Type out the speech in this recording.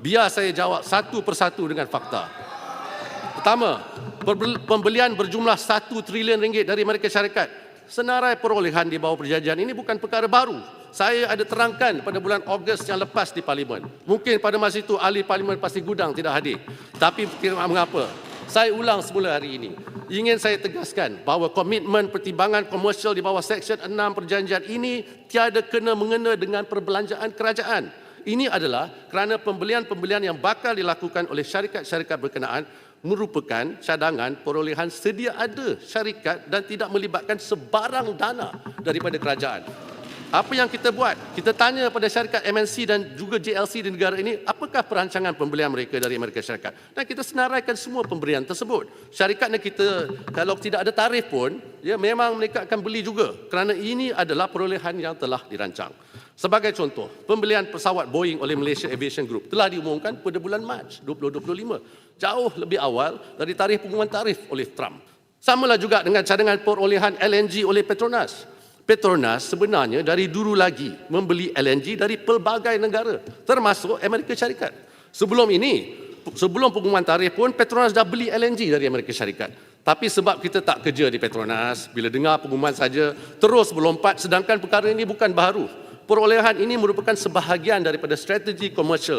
Biar saya jawab satu persatu dengan fakta. Pertama, pembelian berjumlah 1 trilion ringgit dari Amerika Syarikat. Senarai perolehan di bawah perjanjian ini bukan perkara baru. Saya ada terangkan pada bulan Ogos yang lepas di Parlimen. Mungkin pada masa itu ahli Parlimen pasti gudang tidak hadir. Tapi mengapa. Saya ulang semula hari ini. Ingin saya tegaskan bahawa komitmen pertimbangan komersial di bawah Seksyen 6 perjanjian ini tiada kena mengena dengan perbelanjaan kerajaan. Ini adalah kerana pembelian-pembelian yang bakal dilakukan oleh syarikat-syarikat berkenaan merupakan cadangan perolehan sedia ada syarikat dan tidak melibatkan sebarang dana daripada kerajaan. Apa yang kita buat? Kita tanya pada syarikat MNC dan juga JLC di negara ini, apakah perancangan pembelian mereka dari Amerika Syarikat? Dan kita senaraikan semua pemberian tersebut. Syarikatnya kita, kalau tidak ada tarif pun, ya memang mereka akan beli juga. Kerana ini adalah perolehan yang telah dirancang. Sebagai contoh, pembelian pesawat Boeing oleh Malaysia Aviation Group telah diumumkan pada bulan Mac 2025. Jauh lebih awal dari tarikh pengumuman tarif oleh Trump. Samalah juga dengan cadangan perolehan LNG oleh Petronas. Petronas sebenarnya dari dulu lagi membeli LNG dari pelbagai negara termasuk Amerika Syarikat. Sebelum ini, sebelum pengumuman tarikh pun Petronas dah beli LNG dari Amerika Syarikat. Tapi sebab kita tak kerja di Petronas, bila dengar pengumuman saja terus melompat sedangkan perkara ini bukan baru. Perolehan ini merupakan sebahagian daripada strategi komersial